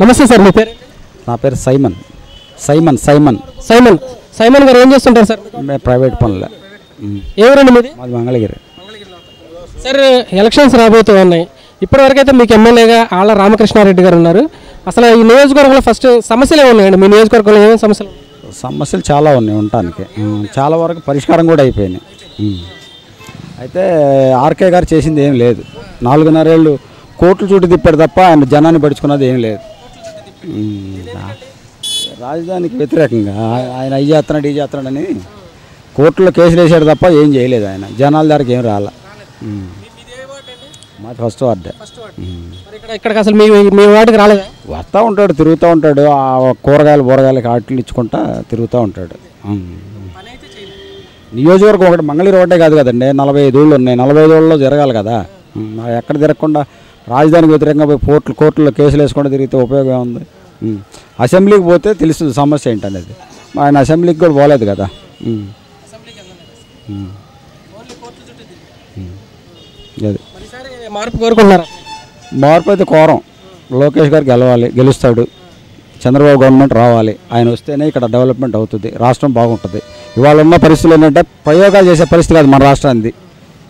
నమస్తే సార్ మీ పేరు? నా పేరు Simon. Simon Simon. Simon. Simon గారు ఏం చేస్తుంటారు సార్? మేము ప్రైవేట్ పనులే. ఎవరండి మీది? మాది మంగళగిరి. సార్ ఎలక్షన్స్ రాబోతూ ఉన్నాయి. ఇప్పటివరకు అయితే మీకు ఎమ్మెల్యేగా ఆళ్ళ రామకృష్ణారెడ్డి గారు ఉన్నారు. అసలు ఈ నియోజకవర్గంలో ఫస్ట్ సమస్యలు ఏమి ఉన్నాయండి? మీ నియోజకవర్గంలో ఏమేమి సమస్యలు? సమస్యలు చాలా ఉన్నాయి ఉండటానికి. చాలా వరకు పరిష్కారం కూడా అయిపోయినాయి. అయితే ఆర్కే గారు చేసింది ఏం లేదు. నాలుగున్నరేళ్ళు కోట్లు చుట్టూ తిప్పాడు తప్ప ఆయన జనాన్ని పడుచుకున్నది ఏం లేదు. రాజధానికి వ్యతిరేకంగా ఆయన అయ్యి చేస్తున్నాడు ఈ చేస్తున్నాడని కోర్టులో కేసులు వేసాడు తప్ప ఏం చేయలేదు ఆయన. జనాల దగ్గరికి ఏం రాల. మాది ఫస్ట్ వార్డే. ఇక్కడికి అసలు మీ మీ వాటికి రాలేదా? వస్తూ ఉంటాడు తిరుగుతూ ఉంటాడు. ఆ కూరగాయలు బూరగాయలకి ఆటలు ఇచ్చుకుంటా తిరుగుతూ ఉంటాడు. నియోజకవర్గం ఒకటి మంగళగిరి ఒకటే కాదు కదండి. నలభై ఐదు ఊళ్ళు ఉన్నాయి. నలభై ఐదు ఊళ్ళలో జరగాలి కదా. ఎక్కడ తిరగకుండా రాజధానికి వ్యతిరేకంగా పోయి కోర్టులు కోర్టులో కేసులు వేసుకుంటూ తిరిగితే ఉపయోగం ఉమ్. అసెంబ్లీకి పోతే తెలుస్తుంది సమస్య ఏంటనేది. ఆయన అసెంబ్లీకి కూడా పోలేదు కదా. అది. మార్పు మార్పు అయితే కోరం. లోకేష్ గారు గెలవాలి గెలుస్తాడు. చంద్రబాబు గవర్నమెంట్ రావాలి. ఆయన వస్తేనే ఇక్కడ డెవలప్మెంట్ అవుతుంది. రాష్ట్రం బాగుంటుంది. ఇవాళ ఉన్న పరిస్థితులు ఏంటంటే ప్రయోగాలు చేసే పరిస్థితి కాదు మన రాష్ట్రానికి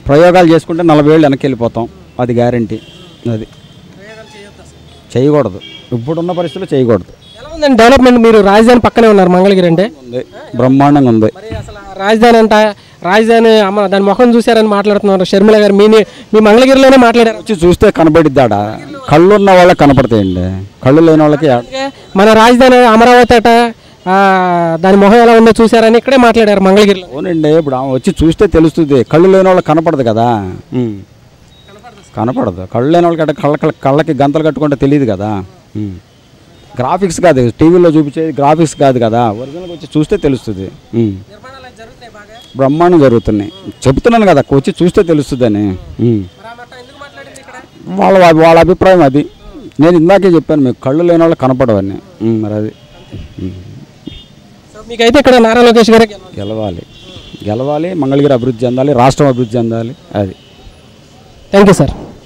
ప్రయోగాలు చేసుకుంటే నలభై ఏళ్ళు వెనక్కి వెళ్ళిపోతాం. అది గ్యారంటీ అది. చేయకూడదు. ఇప్పుడున్న పరిస్థితుల్లో చేయకూడదు. ఎలా ఉందండి డెవలప్మెంట్? మీరు రాజధాని పక్కనే ఉన్నారు మంగళగిరి అంటే? ఉంది. బ్రహ్మాండంగా ఉంది. మరి అసలు ఆ రాజధాని అంట రాజధాని అమ్మ దాని ముఖం చూశారని మాట్లాడుతున్నారు షర్మిల గారు. మీ మీ మంగళగిరిలోనే మాట్లాడారు. వచ్చి చూస్తే కనబడిద్దాడ? కళ్ళు ఉన్న వాళ్ళకి కనపడతాయండి. కళ్ళు లేని వాళ్ళకి మన రాజధాని అమరావతి అట ఆ, దాని మొహం ఎలా ఉందో చూశారని ఇక్కడే మాట్లాడారు మంగళగిరిలో. అవునండి ఇప్పుడు ఆమె వచ్చి చూస్తే తెలుస్తుంది. కళ్ళు లేని వాళ్ళకి కనపడదు కదా. ఉమ్. కనపడదు. కళ్ళు లేని వాళ్ళకి అంటే కళ్ళ కళ్ళ- కళ్ళకి గంతలు కట్టుకుంటే తెలియదు కదా. గ్రాఫిక్స్ కాదు టీవీలో చూపించేది గ్రాఫిక్స్ కాదు కదా. ఒరిజినల్గా వచ్చి చూస్తే తెలుస్తుంది. బ్రహ్మాండం జరుగుతున్నాయి. చెప్తున్నాను కదా వచ్చి చూస్తే తెలుస్తుందని. వాళ్ళ వాళ్ళ అభిప్రాయం అది. నేను ఇందాకే చెప్పాను మీకు కళ్ళు లేని వాళ్ళకి కనపడవని. మరి అది. మీకైతే ఇక్కడ నారా లోకేష్ గారే గెలవాలి. గెలవాలి. గెలవాలి మంగళగిరి అభివృద్ధి చెందాలి రాష్ట్రం అభివృద్ధి చెందాలి అది. Thank you sir.